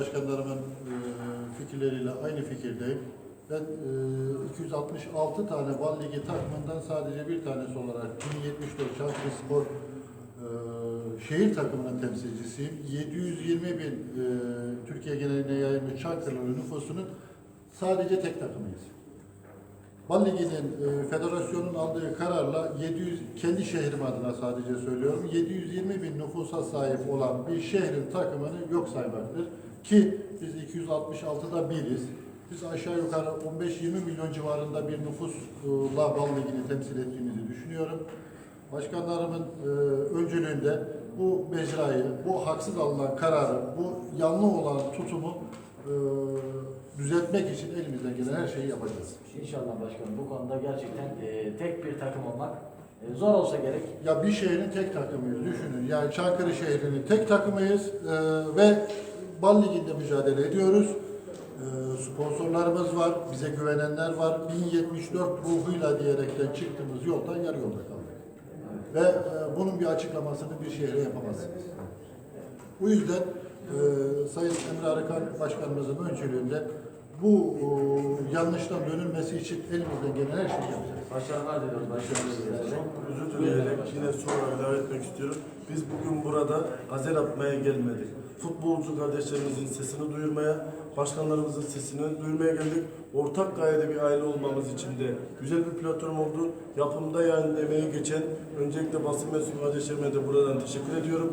Başkanlarımın e, fikirleriyle aynı fikirdeyim. Ben e, 266 tane Bal Ligi takımından sadece bir tanesi olarak 1074 Çankırı Spor e, şehir takımının temsilcisiyim. 720 bin e, Türkiye geneline yayılmış Çankırılı nüfusunun sadece tek takımıyız. Bal Ligi'nin e, federasyonun aldığı kararla 700 kendi şehrim adına sadece söylüyorum 720 bin nüfusa sahip olan bir şehrin takımını yok saymaktır. Ki biz 266'da biriz. Biz aşağı yukarı 15-20 milyon civarında bir nüfusla Bal Ligi'ni temsil ettiğimizi düşünüyorum. Başkanlarımın e, öncülüğünde bu mecrayı, bu haksız alınan kararı, bu yanlı olan tutumu e, düzeltmek için elimizden gelen her şeyi yapacağız. İnşallah başkanım bu konuda gerçekten e, tek bir takım olmak e, zor olsa gerek. Ya bir şehrin tek takımıyız düşünün. Yani Çankırı şehrinin tek takımıyız e, ve Bal Ligi'nde mücadele ediyoruz. E, sponsorlarımız var, bize güvenenler var. 1074 ruhuyla diyerekten çıktığımız yoldan yarı yolda kaldık. Ve e, bunun bir açıklamasını bir şehre yapamazsınız. Bu yüzden e, Sayın Emre Arıkan Başkanımızın öncülüğünde bu e, yanlıştan dönülmesi için elimizden gelen her şeyi yapacağız. Başarılar diliyoruz başkanım. Çok dileyerek yine sonra ilave etmek istiyorum. Biz bugün burada gazel atmaya gelmedik. Futbolcu kardeşlerimizin sesini duyurmaya, başkanlarımızın sesini duyurmaya geldik. Ortak gayede bir aile olmamız için de güzel bir platform oldu. Yapımda yani emeği geçen öncelikle basın mensubu kardeşlerime de buradan teşekkür ediyorum.